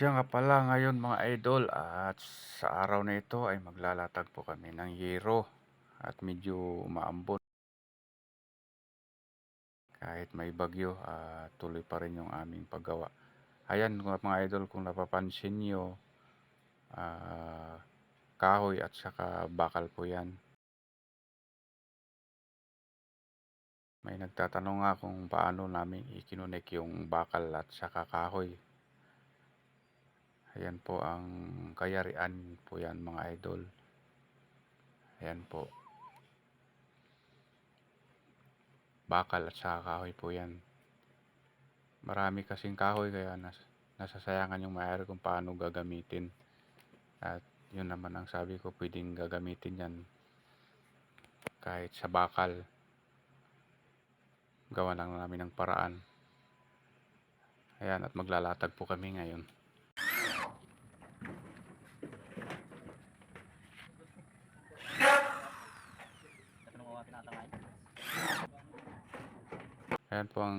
Siya nga pala ngayon mga idol at sa araw na ito ay maglalatag po kami ng yero at medyo maambon. Kahit may bagyo, ah, tuloy pa rin yung aming paggawa. Ayan mga idol kung napapansin nyo, ah, kahoy at saka bakal po yan. May nagtatanong nga kung paano namin ikinunik yung bakal at saka kahoy. Ayan po ang kayarian po yan mga idol. Ayan po. Bakal at saka kahoy po yan. Marami kasing kahoy kaya nas nasasayangan yung mayari kung paano gagamitin. At yun naman ang sabi ko pwedeng gagamitin yan kahit sa bakal. Gawa lang namin ng paraan. Ayan at maglalatag po kami ngayon. Ayan po ang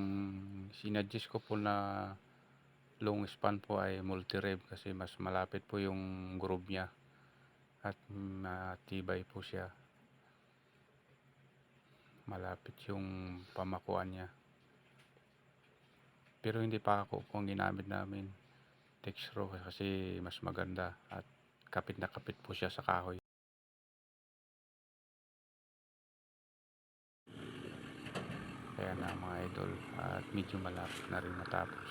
sinadjust ko po na long span po ay multi-rev kasi mas malapit po yung groove niya at matibay po siya. Malapit yung pamakuan niya. Pero hindi pa ako kung ginamit namin Texro kasi mas maganda at kapit na kapit po siya sa kahoy. Kaya na mga idol at medyo malapit na rin matapos.